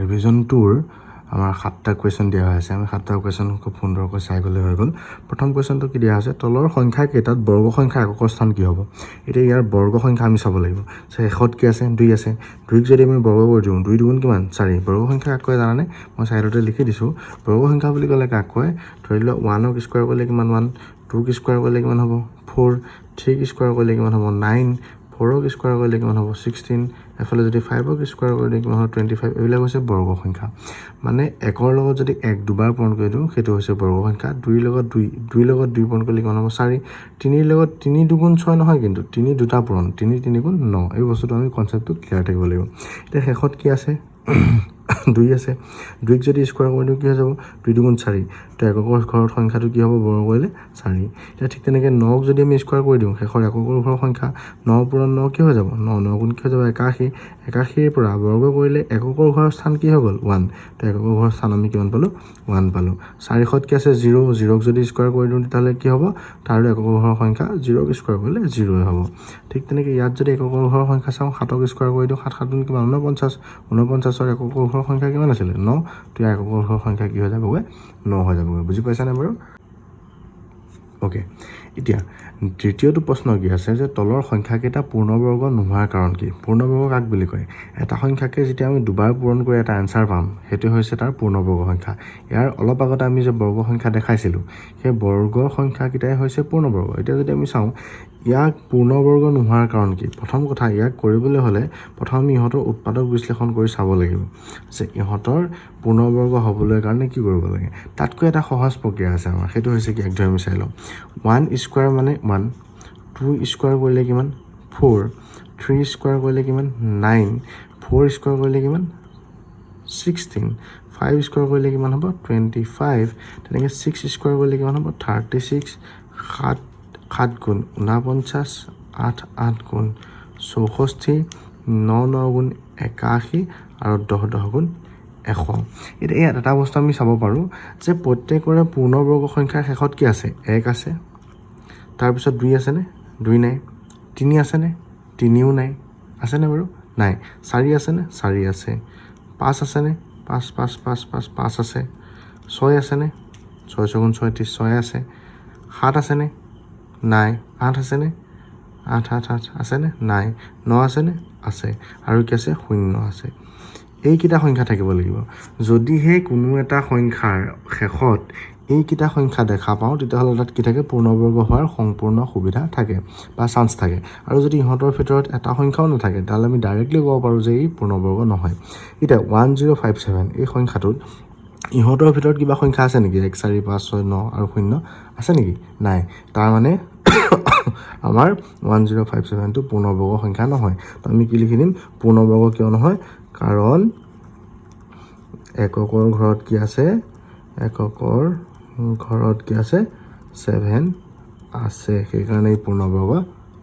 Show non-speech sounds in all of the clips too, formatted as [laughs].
Revision tour আমাৰ সাতটা question দিয়া হৈ আছে। আমি সাতটা কুৱেশ্যন খুব সুন্দৰকৈ চাই গ'লে হৈ গ'ল। প্ৰথম কুৱেশ্যনটো কি দিয়া হৈছে? তলৰ সংখ্যা কেইটাত বৰ্গ সংখ্যা এককৰ স্থান কি হ'ব? এতিয়া ইয়াৰ বৰ্গ সংখ্যা আমি চাব লাগিব। শেষত কি আছে? দুই আছে। দুইক যদি আমি বৰ্গ কৰি দিওঁ দুই দুগুণ কিমান? চাৰি। বৰ্গ সংখ্যা কয় জানানে? মই ছাইডতে লিখি দিছোঁ। বৰ্গ সংখ্যা বুলি ক'লে কাক ধৰি লওক ওৱানক স্কুৱাৰ কৰিলে কিমান ওৱান টুক স্কুৱাৰ কৰিলে কিমান হ'ব? ফ'ৰ থ্ৰীক স্কুৱাৰ কৰিলে কিমান হ'ব? নাইন ফ'ৰক স্কুৱাৰ কৰিলে কিমান হ'ব? ছিক্সটিন এফালে যদি ফাইভক স্কুৱাৰ দিওঁ, কিমান হয়? টুৱেণ্টি ফাইভ এইবিলাক হৈছে বৰ্গ সংখ্যা। মানে একৰ লগত যদি এক দুবাৰ পূৰণ কৰি দিওঁ, সেইটো হৈছে বৰ্গ সংখ্যা। দুইৰ লগত দুই, দুইৰ লগত দুই পূৰণ কৰিলে কিমান হ'ব? চাৰি। তিনিৰ লগত তিনি দুগুণ ছয় নহয় কিন্তু, তিনি দুটা পূৰণ, তিনি তিনি গুণ ন। এই বস্তুটো আমি কনচেপ্টটো ক্লিয়াৰ থাকিব লাগিব। এতিয়া শেষত কি আছে? [laughs] দুই আছে। দুইক যদি স্কুৱাৰ কৰি দিওঁ কি হৈ যাব? দুই দুগুণ চাৰি। তো এককৰ ঘৰত সংখ্যাটো কি হ'ব? বৰ্গ কৰিলে চাৰি। এতিয়া ঠিক তেনেকৈ নক যদি আমি স্কুৱাৰ কৰি দিওঁ শেষৰ এককৰ ঘৰৰ সংখ্যা ন পূৰণ ন কি হৈ যাব? ন ন গুণ কি হৈ যাব? একাশী। একাশীৰ পৰা বৰ্গ কৰিলে এককৰ ঘৰৰ স্থান কি হৈ গ'ল? ওৱান। তো এককৰ ঘৰৰ স্থান আমি কিমান পালোঁ? ওৱান পালোঁ। চাৰিশত কি আছে? জিৰ' জিৰ'ক যদি স্কুৱাৰ কৰি দিওঁ তেতিয়াহ'লে কি হ'ব? তাৰ এককৰ ঘৰৰ সংখ্যা জিৰ'ক স্কুৱাৰ কৰিলে জিৰ'ই হ'ব। ঠিক তেনেকৈ ইয়াত যদি এককৰ ঘৰৰ সংখ্যা চাওঁ সাতক স্কুৱাৰ কৰি দিওঁ সাত সাত গুণ কিমান ঊনপঞ্চাছ ঊনপঞ্চাছৰ একক ঘৰৰ সংখ্যা কিমান আছিলে? ন তো ইয়াৰ একক ঘৰৰ সংখ্যা কি হৈ যাবগৈ? ন হৈ যাবগৈ বুজি পাইছানে বাৰু? অ'কে এতিয়া তৃতীয়টো প্ৰশ্ন কি আছে যে তলৰ সংখ্যাকেইটা পূৰ্ণবৰ্গ নোহোৱাৰ কাৰণ কি? পূৰ্ণবৰ্গ কাক বুলি কয়। এটা সংখ্যাকে যেতিয়া আমি দুবাৰ পূৰণ কৰি এটা এনচাৰ পাম, সেইটো হৈছে তাৰ পূৰ্ণবৰ্গ সংখ্যা। ইয়াৰ অলপ আগতে আমি যে বৰ্গ সংখ্যা দেখাইছিলোঁ, সেই বৰ্গৰ সংখ্যাকেইটাই হৈছে পূৰ্ণবৰ্গ। এতিয়া যদি আমি চাওঁ, ইয়াক পূৰ্ণবৰ্গ নোহোৱাৰ কাৰণ কি? প্ৰথম কথা, ইয়াক কৰিবলৈ হ'লে প্ৰথম ইহঁতৰ উৎপাদক বিশ্লেষণ কৰি চাব লাগিব। যে ইহঁতৰ পূৰ্ণবৰ্গ হ'বলৈ কাৰণে কি কৰিব লাগে? তাতকৈ এটা সহজ প্ৰক্ৰিয়া আছে আমাৰ। সেইটো হৈছে কি একদম আমি চাই লওঁ। ওৱান স্কুৱাৰ মানে ওৱান টু স্কুৱাৰ কৰিলে কিমান? ফ'ৰ থ্ৰী স্কুৱাৰ কৰিলে কিমান? নাইন ফ'ৰ স্কুৱাৰ কৰিলে কিমান? ছিক্সটিন ফাইভ স্কুৱাৰ কৰিলে কিমান হ'ব? টুৱেণ্টি ফাইভ তেনেকৈ ছিক্স স্কুৱাৰ কৰিলে কিমান হ'ব? থাৰ্টি ছিক্স সাত সাত গুণ ঊনপঞ্চাছ আঠ আঠ গুণ চৌষষ্ঠি ন ন গুণ একাশী আৰু দহ দহ গুণ এশ। এতিয়া ইয়াত এটা বস্তু আমি চাব পাৰোঁ যে প্ৰত্যেকৰে পূৰ্ণবৰ্গ সংখ্যাৰ শেষত কি আছে? এক আছে। তাৰপিছত দুই আছেনে? দুই নাই। তিনি আছেনে? তিনিও নাই। আছেনে বাৰু? নাই। চাৰি আছেনে? চাৰি আছে। পাঁচ আছেনে? পাঁচ পাঁচ পাঁচ পাঁচ পাঁচ আছে। ছয় আছেনে? ছয় ছগুণ ছয়ত্ৰিছ ছয় আছে। সাত আছেনে? নাই। আঠ আছেনে? আঠ আঠ আঠ আছেনে? নাই। ন আছেনে? আছে। আৰু কি আছে? শূন্য আছে। এইকেইটা সংখ্যা থাকিব লাগিব। যদিহে কোনো এটা সংখ্যাৰ শেষত এইকেইটা সংখ্যা দেখা পাওঁ তেতিয়াহ'লে তাত কি থাকে? পূৰ্ণবৰ্গ হোৱাৰ সম্পূৰ্ণ সুবিধা থাকে বা চান্স থাকে। আৰু যদি ইহঁতৰ ভিতৰত এটা সংখ্যাও নাথাকে তেতিয়াহ'লে আমি ডাইৰেক্টলি ক'ব পাৰোঁ যে ই পূৰ্ণবৰ্গ নহয়। এতিয়া ওৱান জিৰ' ফাইভ ছেভেন এই সংখ্যাটোত ইহঁতৰ ভিতৰত কিবা সংখ্যা আছে নেকি? এক চাৰি পাঁচ ছয় ন আৰু শূন্য আছে নেকি? নাই। তাৰমানে [coughs] আমাৰ ওৱান জিৰ' ফাইভ ছেভেনটো পূৰ্ণবৰ্গ সংখ্যা নহয়। তো আমি কি লিখি দিম? পূৰ্ণবৰ্গ কিয় নহয়? কাৰণ এককৰ ঘৰত কি আছে? এককৰ ঘৰত কি আছে? ছেভেন আছে। সেইকাৰণে ই পূৰ্ণবৰ্গ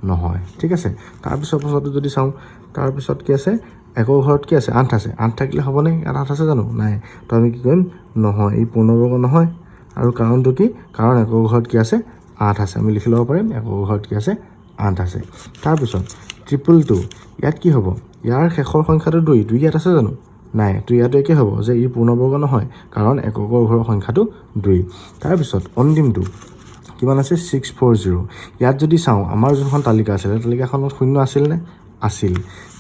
নহয়। ঠিক আছে? তাৰপিছত পাছতো যদি চাওঁ, তাৰপিছত কি আছে? একৰ ঘৰত কি আছে? আঠ আছে। আঠ থাকিলে হ'বনে? ইয়াত আঠ আছে জানো? নাই। তো আমি কি কৰিম? নহয়। ই পূৰ্ণবৰ্গ নহয়। আৰু কাৰণটো কি? কাৰণ একৰ ঘৰত কি আছে? আঠ আছে। আমি লিখি ল'ব পাৰিম। একৰ ঘৰত কি আছে? আঠ আছে। তাৰপিছত ট্ৰিপল টু ইয়াত কি হ'ব? ইয়াৰ শেষৰ সংখ্যাটো দুই দুই ইয়াত আছে জানো? নাই তো ইয়াতো একে হ'ব যে ই পূৰ্ণবৰ্গ নহয় কাৰণ এককৰ ঘৰৰ সংখ্যাটো দুই। তাৰপিছত অন্তিমটো কিমান আছে ছিক্স ফ'ৰ জিৰ' ইয়াত যদি চাওঁ আমাৰ যোনখন তালিকা আছিলে তালিকাখনত শূন্য আছিলনে আছিল।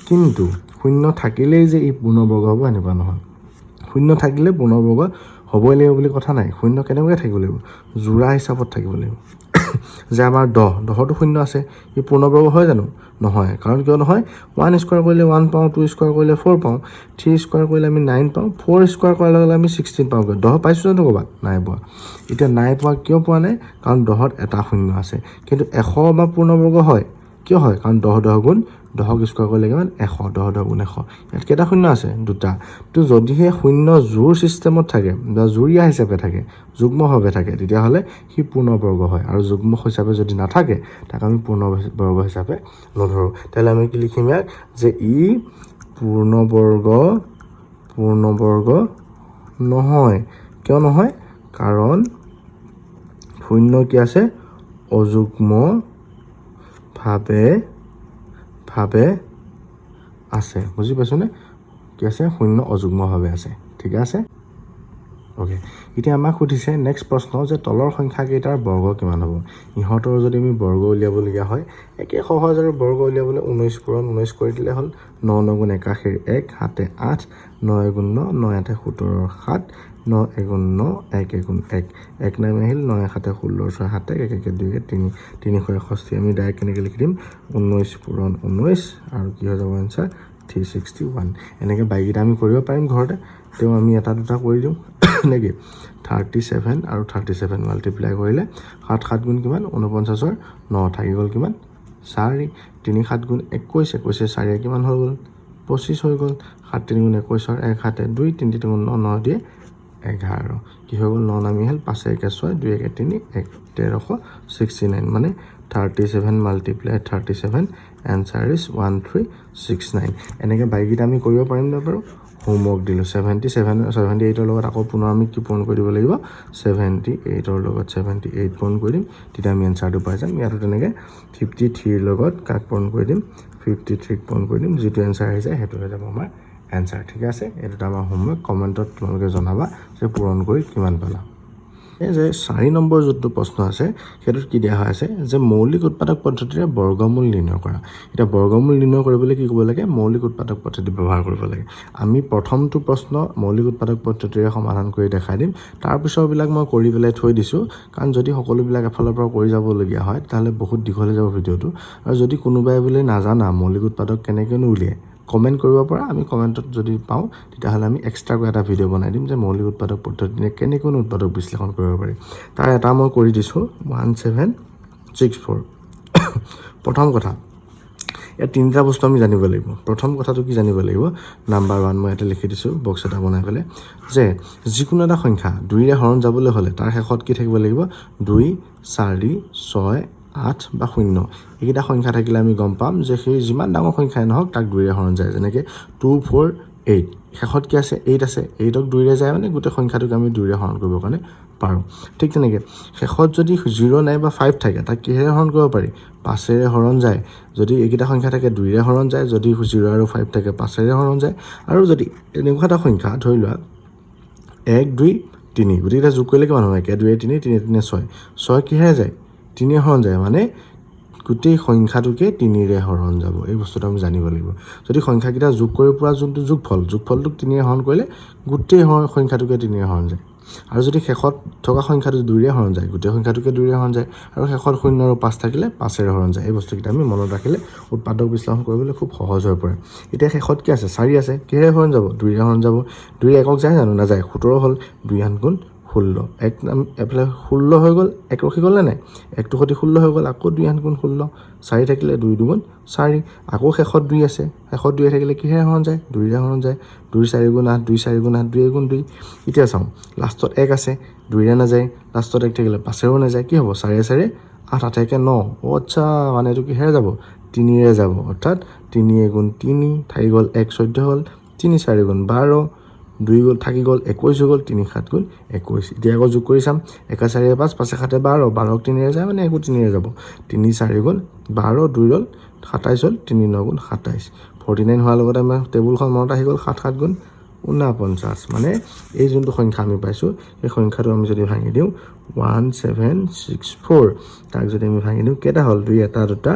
কিন্তু শূন্য থাকিলেই যে ই পূৰ্ণবৰ্গ হ'ব এনেকুৱা নহয়। শূন্য থাকিলে পূৰ্ণবৰ্গ হ'বই লাগিব বুলি কথা নাই। শূন্য কেনেকৈ থাকিব লাগিব? যোৰা হিচাপত থাকিব লাগিব। যে আমাৰ দহ, দহটো শূন্য আছে, ই পূৰ্ণবৰ্গ হয় জানো? নহয়। কাৰণ কিয় নহয়? ওৱান স্কুৱাৰ কৰিলে ওৱান পাওঁ টু স্কুৱাৰ কৰিলে ফ'ৰ পাওঁ থ্ৰী স্কুৱাৰ কৰিলে আমি নাইন পাওঁ ফ'ৰ স্কুৱাৰ কৰাৰ লগে লগে আমি ছিক্সটিন পাওঁগৈ। দহ পাইছোঁ জানো ক'ৰবাত? নাই পোৱা। এতিয়া নাই পোৱা কিয় পোৱা নাই? কাৰণ দহত এটা শূন্য আছে। কিন্তু এশ বা পূৰ্ণবৰ্গ হয়। কিয় হয়? কাৰণ দহ দহ গুণ, দহক স্কুৱাৰ কৰিলে কিমান? এশ, দহ দহ গুণ এশ। ইয়াত কেইটা শূন্য আছে? দুটা। তো যদিহে শূন্য জোৰ ছিষ্টেমত থাকে, বা জুৰীয়া হিচাপে থাকে, যুগ্মভাৱে থাকে, তেতিয়াহ'লে সি পূৰ্ণবৰ্গ হয়। আৰু যুগ্ম হিচাপে যদি নাথাকে, তাক আমি পূৰ্ণবৰ্গ হিচাপে নধৰোঁ। তেতিয়াহ'লে আমি কি লিখিম ইয়াক যে ই পূৰ্ণবৰ্গ পূৰ্ণবৰ্গ নহয়। কিয় নহয়? কাৰণ শূন্য কি আছে? অযুগ্মভাৱে ভাবে আছে। বুজি পাইছনে? কি আছে? শূন্য অযুগ্মভাৱে আছে। ঠিকে আছে? অ'কে এতিয়া আমাক সুধিছে নেক্সট প্ৰশ্ন যে তলৰ সংখ্যাকেইটাৰ বৰ্গ কিমান হ'ব? ইহঁতৰ যদি আমি বৰ্গ উলিয়াবলগীয়া হয় একে সহজৰে বৰ্গ উলিয়াবলৈ ঊনৈছ পূৰণ ঊনৈছ কৰি দিলে হ'ল ন নগুণ একাশীৰ এক সাতে আঠ ন এগুণ ন ন আঠে সোতৰৰ সাত ন এগুণ ন এক এগুণ এক। এক নাম আহিল ন সাতে ষোল্ল ছয় সাতে এক একে দুই তিনি তিনিশ এষষ্ঠি। আমি ডাইৰেক্ট কেনেকৈ লিখি দিম? ঊনৈছ পূৰণ ঊনৈছ আৰু কি হৈ যাব এনচাৰ থ্ৰী ছিক্সটি ওৱান এনেকৈ বাইকেইটা আমি কৰিব পাৰিম ঘৰতে। তেওঁ আমি এটা দুটা কৰি দিওঁ নেকি থাৰ্টি ছেভেন আৰু থাৰ্টি ছেভেন মাল্টিপ্লাই কৰিলে সাত সাত গুণ কিমান? ঊনপঞ্চাছৰ ন থাকি গ'ল কিমান? চাৰি। তিনি সাত গুণ একৈছ একৈছে চাৰিয়ে কিমান হৈ গ'ল? পঁচিছ হৈ গ'ল। সাত তিনি গুণ একৈছৰ এক সাতে দুই, তিনি তিনি গুণ ন ন দিয়ে এঘাৰ। কি হৈ গ'ল? ন নামি আহিল। পাঁচে একে ছয়, দুই একে তিনি, এক তেৰশ ছিক্সটি নাইন। মানে thirty seven multiply thirty seven answer is one three six nine এনেকৈ বাইকেইটা আমি কৰিব পাৰিম নে বাৰু? হোমৱৰ্ক দিলোঁ। ছেভেণ্টি ছেভেন ছেভেণ্টি এইটৰ লগত আকৌ পুনৰ আমি কি পূৰণ দিব লাগিব? ছেভেণ্টি এইটৰ লগত ছেভেণ্টি এইট পূৰণ কৰি দিম। তেতিয়া আমি এনচাৰটো পাই যাম। ইয়াতো তেনেকৈ ফিফটি থ্ৰীৰ লগত কাক পূৰণ কৰি দিম? ফিফটি থ্ৰীক পূৰণ কৰি দিম। যিটো এনচাৰ আহি যায়, সেইটো হৈ যাব আমাৰ এনচাৰ ঠিক আছে? এইটোত আমাৰ হোমৱৰ্ক কমেণ্টত তোমালোকে জনাবা যে পূৰণ কৰি কিমান পালা। যে চাৰি নম্বৰ যোনটো প্ৰশ্ন আছে সেইটোত কি দিয়া হৈ আছে যে মৌলিক উৎপাদক পদ্ধতিৰে বৰ্গমূল নিৰ্ণয় কৰা। এতিয়া বৰ্গমূল নিৰ্ণয় কৰিবলৈ কি কৰিব লাগে? মৌলিক উৎপাদক পদ্ধতি ব্যৱহাৰ কৰিব লাগে। আমি প্ৰথমটো প্ৰশ্ন মৌলিক উৎপাদক পদ্ধতিৰে সমাধান কৰি দেখাই দিম। তাৰপিছৰবিলাক মই কৰি পেলাই থৈ দিছোঁ। কাৰণ যদি সকলোবিলাক এফালৰ পৰা কৰি যাবলগীয়া হয় তেতিয়াহ'লে বহুত দীঘল যাব ভিডিঅ'টো। আৰু যদি কোনোবাই বোলে নাজানা মৌলিক উৎপাদক কেনেকৈনো উলিয়ায় কমেণ্ট কৰিব পৰা আমি কমেণ্টত যদি পাওঁ তেতিয়াহ'লে আমি এক্সট্ৰাকৈ এটা ভিডিঅ' বনাই দিম যে মৌলিক উৎপাদক পদ্ধতিৰে কেনেকৈনো উৎপাদক বিশ্লেষণ কৰিব পাৰি। তাৰ এটা মই কৰি দিছোঁ ওৱান ছেভেন ছিক্স ফ'ৰ প্ৰথম কথা ইয়াত তিনিটা বস্তু আমি জানিব লাগিব। প্ৰথম কথাটো কি জানিব লাগিব? নাম্বাৰ ওৱান মই ইয়াতে লিখি দিছোঁ বক্স এটা বনাই পেলাই যে যিকোনো এটা সংখ্যা দুইৰে হৰণ যাবলৈ হ'লে তাৰ শেষত কি থাকিব লাগিব? দুই চাৰি ছয় আঠ বা শূন্য। এইকেইটা সংখ্যা থাকিলে আমি গম পাম যে সেই যিমান ডাঙৰ সংখ্যাই নহওক তাক দুইৰে হৰণ যায়। যেনেকৈ টু ফ'ৰ এইট শেষত কি আছে? এইট আছে। এইটক দুইৰে যায় মানে গোটেই সংখ্যাটোক আমি দুইৰে হৰণ কৰিবৰ কাৰণে পাৰোঁ। ঠিক তেনেকৈ শেষত যদি জিৰ' নাই বা ফাইভ থাকে তাক কিহেৰে হৰণ কৰিব পাৰি? পাঁচেৰে হৰণ যায়। যদি এইকেইটা সংখ্যা থাকে দুইৰে হৰণ যায়। যদি জিৰ' আৰু ফাইভ থাকে পাঁচেৰে হৰণ যায়। আৰু যদি এনেকুৱা এটা সংখ্যা ধৰি লোৱা এক দুই তিনি। গোটেইকেইটা যোগ কৰিলে কিমান হয় একে দুয়ে তিনি তিনি তিনি ছয়। ছয় কিহেৰে যায়? তিনিৰে হৰণ যায় মানে গোটেই সংখ্যাটোকে তিনিৰে হৰণ যাব এই বস্তুটো আমি জানিব লাগিব। যদি সংখ্যাকেইটা যোগ কৰিব পৰা যোনটো যোগফল যোগফলটোক তিনিৰে হৰণ কৰিলে গোটেই সংখ্যাটোকে তিনিৰে হৰণ যায়। আৰু যদি শেষত থকা সংখ্যাটো দুইৰে হৰণ যায় গোটেই সংখ্যাটোকে দুইৰে হৰণ যায় আৰু শেষত শূন্য আৰু পাঁচ থাকিলে পাঁচেৰে হৰণ যায়। এই বস্তুকেইটা আমি মনত ৰাখিলে উৎপাদক বিশ্লেষণ কৰিবলৈ খুব সহজ হৈ পৰে। এতিয়া শেষত কি আছে চাৰি আছে কিহেৰে হৰণ যাব? দুইৰে হৰণ যাব। দুই একক যায় জানো? নাযায় সোতৰ হ'ল দুই আঠ গুণ ষোল্ল। এক এফালে ষোল্ল হৈ গ'ল, এক ৰখি গ'লনে নাই? একটো সৈতে ষোল্ল হৈ গ'ল, আকৌ দুই আঠ গুণ ষোল্ল। চাৰি থাকিলে দুই দুগুণ চাৰি, আকৌ শেষত দুই আছে। শেষত দুই থাকিলে কিহেৰে হৰণ যায়? দুইৰে হৰণ যায়। দুই চাৰি গুণ আঠ, দুই চাৰি গুণ আঠ, দুই গুণ দুই। এতিয়া চাওঁ, লাষ্টত এক আছে, দুইৰে নাযায়। লাষ্টত এক থাকিলে পাঁচেৰেও নাযায়। কি হ'ব? চাৰিয়ে চাৰিয়ে আঠ আঠ, একে ন। অ' আচ্ছা মানে এইটো কিহেৰে যাব? তিনিৰে যাব। অৰ্থাৎ তিনি এগুণ তিনি থাকি গ'ল, এক চৈধ্য হ'ল। তিনি চাৰি গুণ বাৰ দুই গ'ল, থাকি গ'ল একৈছ হৈ গ'ল, তিনি সাত গুণ একৈছ এতিয়া আকৌ যোগ কৰি চাম, একা চাৰিয়ে পাঁচ, পাঁচে সাতে বাৰ বাৰক তিনিৰে যায় মানে একো তিনিৰে যাব। তিনি চাৰি গুণ বাৰ দুই গ'ল সাতাইছ হ'ল, তিনি ন গুণ সাতাইছ ফৰ্টি নাইন হোৱাৰ লগতে আমাৰ টেবুলখন মনত আহি গ'ল, সাত সাত গুণ ঊনপঞ্চাছ মানে এই যোনটো সংখ্যা আমি পাইছোঁ সেই সংখ্যাটো আমি যদি ভাঙি দিওঁ, ওৱান, ছেভেন, ছিক্স, ফ'ৰ, তাক যদি আমি ভাঙি দিওঁ, কেইটা হ'ল? দুই, এটা, দুটা,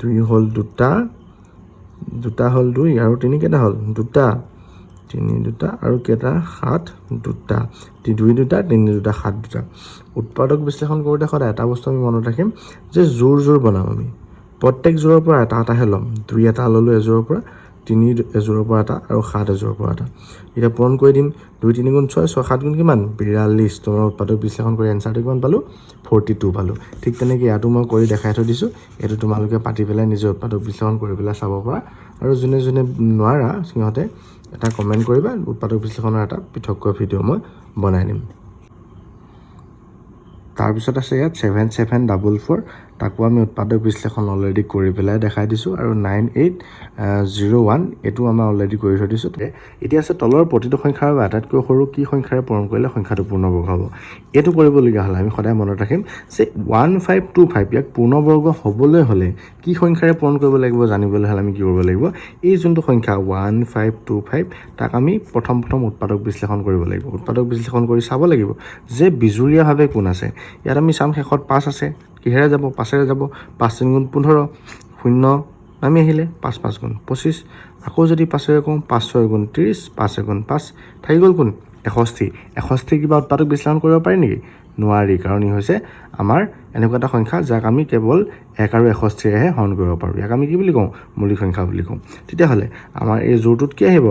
দুই হ'ল দুটা দুটা হ'ল দুই, আৰু তিনি কেইটা হ'ল? দুটা। তিনি দুটা আৰু কেইটা সাত দুটা। দুই দুটা তিনি দুটা সাত দুটা। উৎপাদক বিশ্লেষণ কৰোঁতে সদায় এটা বস্তু আমি মনত ৰাখিম যে জোৰ জোৰ বনাম আমি। প্ৰত্যেক জোৰৰ পৰা এটা এটাহে ল'ম। দুই এটা ল'লোঁ এযোৰৰ পৰা তিনি এযোৰৰ পৰা এটা আৰু সাত এযোৰৰ পৰা এটা। এতিয়া পূৰণ কৰি দিম। দুই, তিনি গুণ ছয় ছয়, সাত গুণ কিমান? বিৰাল্লিছ। তোমাৰ উৎপাদক বিশ্লেষণ কৰি এনচাৰটো কিমান পালোঁ? ফৰ্টি টু পালোঁ। ঠিক তেনেকৈ ইয়াতো মই কৰি দেখাই থৈ দিছোঁ। এইটো তোমালোকে পাতি পেলাই নিজৰ উৎপাদক বিশ্লেষণ কৰি পেলাই চাব পৰা। আৰু যোনে যোনে নোৱাৰা, সিহঁতে এটা কমেণ্ট কৰিবা, উৎপাদক বিশ্লেষণৰ এটা পৃথককৈ ভিডিঅ' মই বনাই দিম। তাৰপিছত আছে ইয়াত ছেভেন ছেভেন ডাবল ফ'ৰ তাকো আমি উৎপাদক বিশ্লেষণ অলৰেডি কৰি পেলাই দেখাই দিছোঁ আৰু নাইন এইট জিৰ' ওৱান এইটো আমাৰ অলৰেডি কৰি থৈ দিছোঁ। এতিয়া আছে তলৰ প্ৰতিটো সংখ্যাৰ বাবে আটাইতকৈ সৰু কি সংখ্যাৰে পূৰণ কৰিলে সংখ্যাটো পূৰ্ণবৰ্গ হ'ব। এইটো কৰিবলগীয়া হ'লে আমি সদায় মনত ৰাখিম যে ওৱান ফাইভ টু ফাইভ ইয়াক পূৰ্ণবৰ্গ হ'বলৈ হ'লে কি সংখ্যাৰে পূৰণ কৰিব লাগিব জানিবলৈ হ'লে আমি কি কৰিব লাগিব? এই যোনটো সংখ্যা ওৱান ফাইভ টু ফাইভ তাক আমি প্ৰথম প্ৰথম উৎপাদক বিশ্লেষণ কৰিব লাগিব। উৎপাদক বিশ্লেষণ কৰি চাব লাগিব যে বিজুৰীয়াভাৱে কোন আছে। ইয়াত আমি চাম শেষত পাঁচ আছে। কিহেৰে যাব পাঁচেৰে যাব, পাঁচ তিনি গুণ পোন্ধৰ, শূন্য নামি আহিলে পাঁচ পাঁচ গুণ পঁচিছ। আকৌ যদি পাঁচেৰে কওঁ পাঁচ ছয় গুণ ত্ৰিছ পাঁচ এগুণ পাঁচ, থাকি গ'ল কোন? এষষ্ঠি। এষষ্ঠি কিবা উৎপাদক বিশ্লেষণ কৰিব পাৰি নেকি? নোৱাৰি, কাৰণ ই হৈছে আমাৰ এনেকুৱা এটা সংখ্যা যাক আমি কেৱল এক আৰু এষষ্ঠিৰেহে হৰণ কৰিব পাৰোঁ। ইয়াক আমি কি বুলি কওঁ? মৌলিক সংখ্যা বুলি কওঁ। তেতিয়াহ'লে আমাৰ এই জোৰটোত কি আহিব?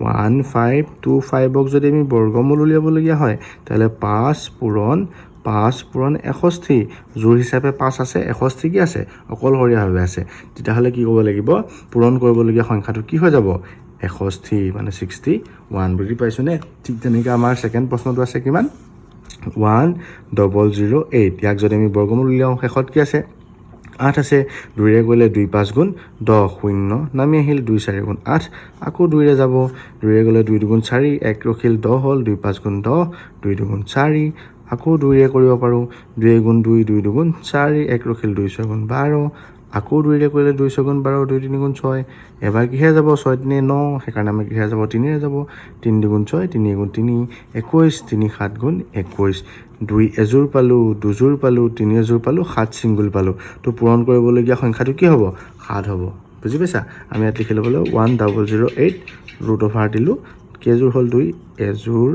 ওৱান ফাইভ টু ফাইভক যদি আমি বৰ্গমূল উলিয়াবলগীয়া হয়, তেতিয়াহ'লে পাঁচ পূৰণ পাঁচ পূৰণ এষষ্ঠি, জোৰ হিচাপে পাঁচ আছে, এষষ্ঠি কি আছে? অকলশৰীয়াভাৱে আছে। তেতিয়াহ'লে কি ক'ব লাগিব? পূৰণ কৰিবলগীয়া সংখ্যাটো কি হৈ যাব? এষষ্ঠি মানে ছিক্সটি, ওৱান বুজি পাইছোঁনে? ঠিক তেনেকৈ আমাৰ ছেকেণ্ড প্ৰশ্নটো আছে কিমান? ওৱান ডবল জিৰ' এইট ইয়াক যদি আমি বৰ্গমূল উলিয়াওঁ, শেষত কি আছে? আঠ আছে। দুইৰে গ'লে দুই পাঁচ গুণ দহ, শূন্য নামি আহিল, দুই চাৰি গুণ আঠ। আকৌ দুইৰে যাব। দুইৰে গ'লে দুই দুগুণ চাৰি, এক ৰখিল দহ হ'ল, দুই পাঁচ গুণ দহ, দুই দুগুণ চাৰি। আকৌ দুইৰে কৰিব পাৰোঁ। দুই গুণ দুই দুই দুগুণ চাৰি, এক ৰখিল দুই ছয় গুণ বাৰ। আকৌ দুইৰে কৰিলে দুই ছয় গুণ বাৰ, দুই তিনি গুণ ছয়। এবাৰ কিহে যাব? ছয় তিনি ন, সেইকাৰণে আমাৰ কিহে যাব? তিনিৰে যাব। তিনি দুগুণ ছয়, তিনি গুণ তিনি একৈছ তিনি সাত গুণ একৈছ দুই এযোৰ পালোঁ, দুযোৰ পালোঁ, তিনি এযোৰ পালোঁ, সাত ছিংগুল পালোঁ। তো পূৰণ কৰিবলগীয়া সংখ্যাটো কি হ'ব? সাত হ'ব। বুজি পাইছা? আমি ইয়াত লিখি ল'বলৈ one double zero' eight root over দিলোঁ। কেইযোৰ হ'ল দুই? এযোৰ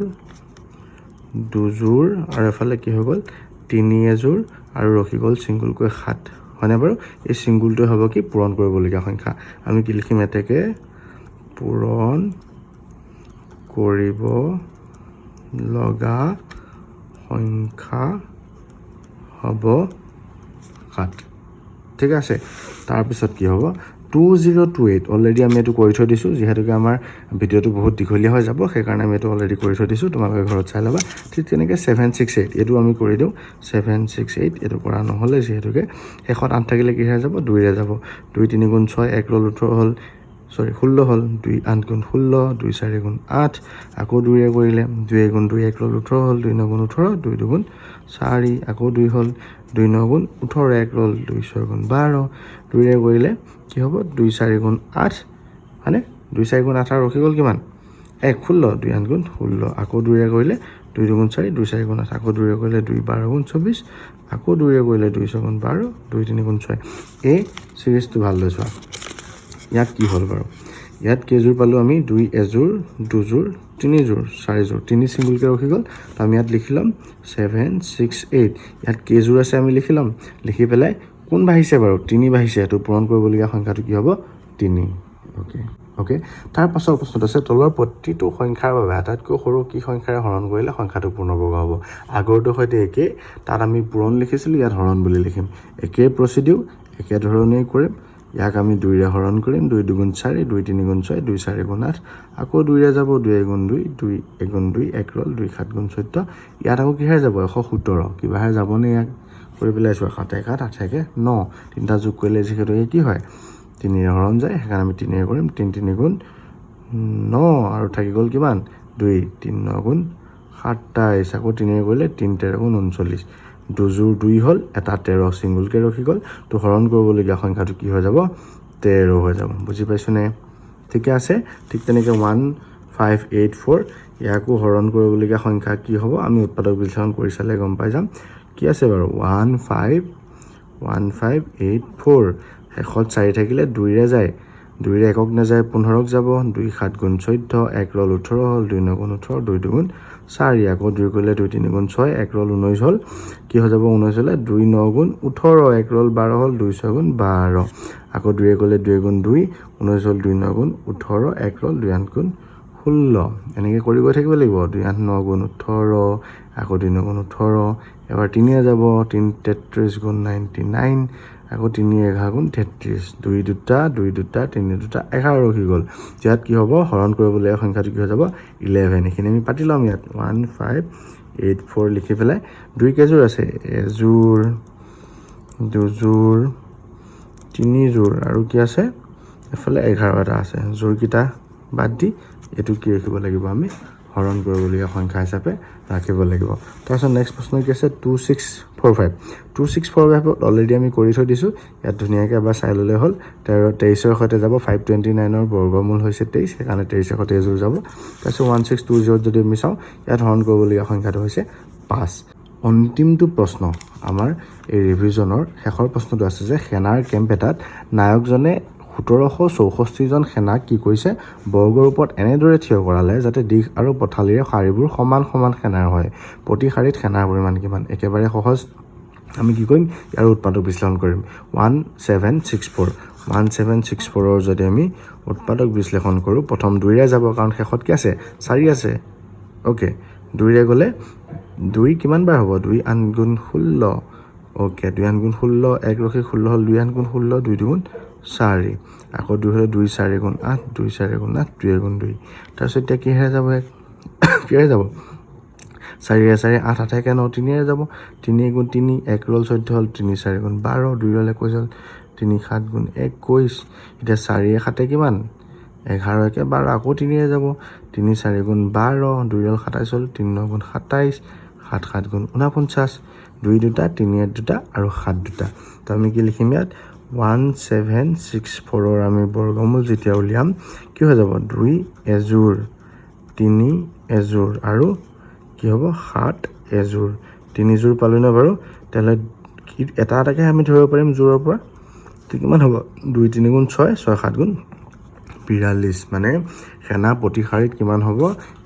দুযোৰ আৰু এফালে কি হৈ গ'ল? তিনি এযোৰ আৰু ৰখি গ'ল ছিংগুলকৈ সাত। হয়নে বাৰু? এই ছিংগুলটোৱে হ'ব কি? পূৰণ কৰিবলগীয়া সংখ্যা। আমি কি লিখিম এতেকে? পূৰণ কৰিব লগা সংখ্যা হ'ব সাত। ঠিক আছে। তাৰপিছত কি হ'ব? Two zero' two eight already আমি এইটো কৰি থৈ দিছোঁ, যিহেতুকে আমাৰ ভিডিঅ'টো বহুত দীঘলীয়া হৈ যাব, সেইকাৰণে আমি এইটো অলৰেডি কৰি থৈ দিছোঁ, তোমালোকে ঘৰত চাই ল'বা। ঠিক তেনেকৈ ছেভেন ছিক্স এইট এইটো আমি কৰি দিওঁ। ছেভেন ছিক্স এইট এইটো কৰা নহ'লে যিহেতুকে শেষত আঠ থাকিলে কিহে যাব? দুইৰে যাব। দুই তিনি গুণ ছয়, এক ৰ'ল ওঠৰ হ'ল, চৰি, ষোল্ল হ'ল, দুই আঠ গুণ ষোল্ল, দুই চাৰি গুণ আঠ, আকৌ দুইৰে কৰিলে দুই গুণ দুই, এক ৰ'ল ওঠৰ হ'ল, দুই ন গুণ ওঠৰ, দুই দুগুণ চাৰি, আকৌ দুই হ'ল, দুই ন গুণ ওঠৰ, এক ৰ'ল দুই ছয় গুণ বাৰ দুইৰে কৰিলে কি হ'ব? দুই চাৰি গুণ আঠ হয়নে দুই চাৰি গুণ আঠ আৰু ৰখি গ'ল কিমান? এক, ষোল্ল, দুই আঠ গুণ ষোল্ল। আকৌ দুইৰে কৰিলে দুই দুগুণ চাৰি, দুই চাৰি গুণ আঠ। আকৌ দুইৰে কৰিলে দুই বাৰ গুণ চৌবিছ। আকৌ দুইৰে কৰিলে দুই ছয় গুণ বাৰ, দুই তিনি গুণ ছয়। এই চিৰিজটো ভালদৰে চোৱা। ইয়াত কি হ'ল বাৰু? ইয়াত কেইযোৰ পালোঁ আমি? দুই এযোৰ, দুযোৰ, তিনিযোৰ, চাৰিযোৰ। তিনি ছিংগুলকৈ ৰখি গ'ল। আমি ইয়াত লিখি ল'ম। Seven, six, eight. ইয়াত কেইযোৰ আছে আমি লিখি ল'ম। লিখি পেলাই কোন বাঢ়িছে বাৰু? তিনি বাঢ়িছে সেইটো পূৰণ কৰিবলগীয়া সংখ্যাটো কি হ'ব? তিনি। অ'কে অ'কে তাৰ পাছৰ প্ৰশ্নটো আছে তলৰ প্ৰতিটো সংখ্যাৰ বাবে আটাইতকৈ সৰু কি সংখ্যাৰে হৰণ কৰিলে সংখ্যাটো পূৰ্ণবৰ্গ হ'ব? আগৰটোৰ সৈতে একেই তাত আমি পূৰণ লিখিছিলোঁ ইয়াত হৰণ বুলি লিখিম। একেই প্ৰচিডিউ একেধৰণেই কৰিম। ইয়াক আমি দুইৰে হৰণ কৰিম দুই দুগুণ চাৰি দুই তিনি গুণ ছয় দুই চাৰি গুণ আঠ। আকৌ দুইৰে যাব দুই এগুণ দুই দুই এগুণ দুই এক ৰ'ল দুই সাত গুণ চৈধ্য। ইয়াত আকৌ কিহেৰে যাব? এশ সোতৰ। কিবাহে যাবনে ইয়াক? কৰি পেলাই চোৱা সাত এক সাত আঠ, একে ন। তিনিটা যোগ কৰিলে যিহেতু এই কি হয়? তিনিৰে হৰণ যায়, সেইকাৰণে আমি তিনিৰে কৰিম। তিনি তিনি গুণ ন, আৰু থাকি গ'ল কিমান? দুই, তিনি, ন গুণ সাতাইছ। আকৌ তিনিৰে কৰিলে তিনি, তেৰ গুণ ঊনচল্লিছ। দুযোৰ দুই হ'ল, এটা তেৰ ছিংগুলকৈ ৰখি গ'ল। তো হৰণ কৰিবলগীয়া সংখ্যাটো কি হৈ যাব? তেৰ হৈ যাব। বুজি পাইছোনে ঠিকে আছে। ঠিক তেনেকৈ ওৱান, ফাইভ, এইট, ফ'ৰ। ইয়াকো হৰণ কৰিবলগীয়া সংখ্যা কি হ'ব? আমি উৎপাদক বিশ্লেষণ কৰি চালে গম পাই যাম। কি আছে বাৰু? One five one five eight four শেষত চাৰি থাকিলে দুইৰে যায়। দুইৰে একক নাযায়, পোন্ধৰক যাব। দুই সাত গুণ চৈধ্য, এক ৰ'ল ওঠৰ হ'ল দুই ন গুণ ওঠৰ, দুই দুগুণ চাৰি। আকৌ দুই কৰিলে দুই তিনি গুণ ছয়, এক ৰ'ল ঊনৈছ হ'ল। কি হৈ যাব? ঊনৈছ হ'লে দুই ন গুণ ওঠৰ, এক ৰ'ল বাৰ হ'ল দুই ছয় গুণ বাৰ। আকৌ দুয়ে কৰিলে দুই গুণ দুই ঊনৈছ হ'ল দুই ন গুণ ওঠৰ, এক ৰ'ল দুই আঠ গুণ ষোল্ল। এনেকৈ কৰি গৈ থাকিব লাগিব। দুই আঠ ন গুণ ওঠৰ আকৌ দুই ন গুণ ওঠৰ এবাৰ তিনিয়ে যাব তিনি তেত্ৰিছ গুণ নাইণ্টি নাইন আকৌ তিনি এঘাৰ গুণ তেত্ৰিছ দুই দুটা দুই দুটা তিনি দুটা এঘাৰ ৰখি গ'ল। ইয়াত কি হ'ব? হৰণ কৰিবলৈ সংখ্যাটো কি হৈ যাব? ইলেভেন এইখিনি আমি পাতি ল'ম ইয়াত। ওৱান ফাইভ এইট ফ'ৰ লিখি পেলাই দুই কেইযোৰ আছে। এযোৰ দুযোৰ তিনিযোৰ আৰু কি আছে? এফালে এঘাৰ এটা আছে। যোৰকেইটা বাদ দি এইটো কি ৰাখিব লাগিব আমি? হৰণ কৰিবলগীয়া সংখ্যা হিচাপে ৰাখিব লাগিব। তাৰপিছত নেক্সট প্ৰশ্ন কি আছে? Two six four five two six four ফাইভত already আমি কৰি থৈ দিছোঁ। ইয়াত ধুনীয়াকৈ এবাৰ চাই ল'লে হ'ল। তেৰ তেইছৰ সৈতে যাব। ফাইভ টুৱেণ্টি নাইনৰ বৰ্গমূল হৈছে তেইছ সেইকাৰণে তেইছৰ সৈতে এযোৰ যাব। তাৰপিছত ওৱান ছিক্স টু জিৰ'ত যদি আমি চাওঁ ইয়াত হৰণ কৰিবলগীয়া সংখ্যাটো হৈছে পাঁচ। অন্তিমটো প্ৰশ্ন আমাৰ এই ৰিভিজনৰ শেষৰ প্ৰশ্নটো আছে যে সেনাৰ কেম্প এটাত নায়কজনে সোতৰশ চৌষষ্ঠিজন সেনাক কি কৰিছে? ওপৰত এনেদৰে থিয় কৰালে যাতে দিশ আৰু পথালিৰে শাৰীবোৰ সমান সমান সেনাৰ হয়। প্ৰতি শাৰীত সেনাৰ পৰিমাণ কিমান? একেবাৰে সহজ। আমি কি কৰিম? ইয়াৰ উৎপাদক বিশ্লেষণ কৰিম। One seven six four. One seven six ফ'ৰৰ যদি আমি উৎপাদক বিশ্লেষণ কৰোঁ প্ৰথম দুইৰে যাব কাৰণ শেষত কি আছে। চাৰি আছে। অ'কে। দুইৰে গ'লে দুই কিমান বাৰ হ'ব? দুই আঠ গুণ ষোল্ল। অ'কে। দুই আঠ গুণ ষোল্ল এক ৰখি ষোল্ল হ'ল দুই আঠ গুণ ষোল্ল দুই দুগুণ চাৰি আকৌ দুই হ'লে দুই চাৰি গুণ আঠ দুই চাৰি গুণ আঠ দুই গুণ দুই। তাৰপিছত এতিয়া কিহেৰে যাব এক [coughs] কিহেৰে যাব? চাৰিৰে চাৰি আঠ আঠাইকে ন তিনিৰে যাব। তিনি গুণ তিনি এক ৰ'ল চৈধ্য হ'ল তিনি চাৰি গুণ বাৰ দুই ৰ'ল একৈছ হ'ল তিনি সাত গুণ একৈছ এতিয়া চাৰিয়ে সাতে কিমান? এঘাৰ একে বাৰ আকৌ তিনিৰে যাব। তিনি চাৰি গুণ বাৰ দুই ৰ'ল সাতাইছ হ'ল তিনি ন গুণ সাতাইছ সাত সাত গুণ ঊনপঞ্চাছ। দুই দুটা তিনি এক দুটা আৰু সাত দুটা। তো আমি কি লিখিম ইয়াত? ওৱান ছেভেন ছিক্স ফ'ৰৰ আমি বৰ্গমূল যেতিয়া উলিয়াম কি হৈ যাব? দুই এযোৰ তিনি এযোৰ আৰু কি হ'ব? সাত এযোৰ। তিনিযোৰ পালোঁ নে বাৰু? তেতিয়াহ'লে কি এটা এটাকৈ আমি ধৰিব পাৰিম যোৰৰ পৰা। কিমান হ'ব? দুই তিনি গুণ ছয় ছয় সাত গুণ বিৰাল্লিছ। মানে সেনা প্ৰতি শাৰীত কিমান হ'ব?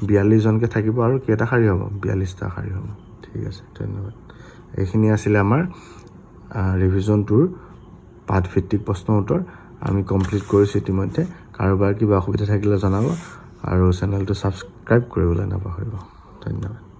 বিয়াল্লিছজনকৈ থাকিব আৰু কেইটা শাৰী হ'ব? বিয়াল্লিছটা শাৰী হ'ব। ঠিক আছে ধন্যবাদ। এইখিনি আছিলে আমাৰ ৰিভিজন টুৰ পাঠভিত্তিক প্ৰশ্ন উত্তৰ। আমি কমপ্লিট কৰিছোঁ ইতিমধ্যে। কাৰোবাৰ কিবা অসুবিধা থাকিলে জনাব আৰু চেনেলটো ছাবস্ক্ৰাইব কৰিবলৈ নাপাহৰিব। ধন্যবাদ।